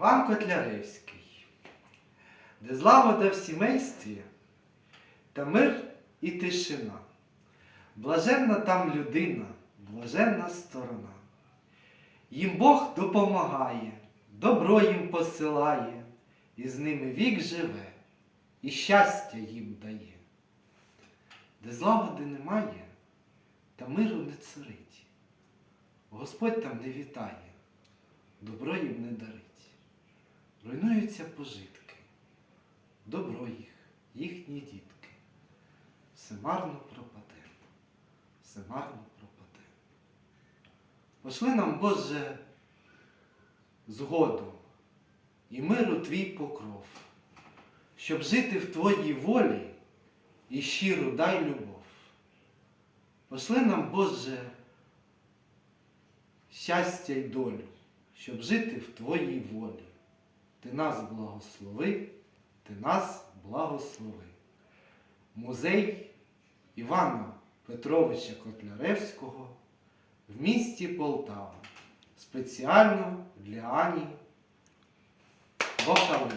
Іван Котляревський, де злагода в сімействі, та мир і тишина. Блаженна там людина, блаженна сторона. Їм Бог допомагає, добро їм посилає, і з ними вік живе, і щастя їм дає. Де злагоди немає, та миру не царить. Господь там не вітає, добро їм не дарить. Руйнуються пожитки, добро їх, їхні дітки. Все марно пропаде, все марно пропаде. Пошли нам, Боже, згоду і миру Твій покров, щоб жити в Твоїй волі і щиру дай любов. Пошли нам, Боже, щастя й долю, щоб жити в Твоїй волі. Ти нас благослови, Ти нас благослови. Музей Івана Петровича Котляревського в місті Полтава. Спеціально для Ані Бохали.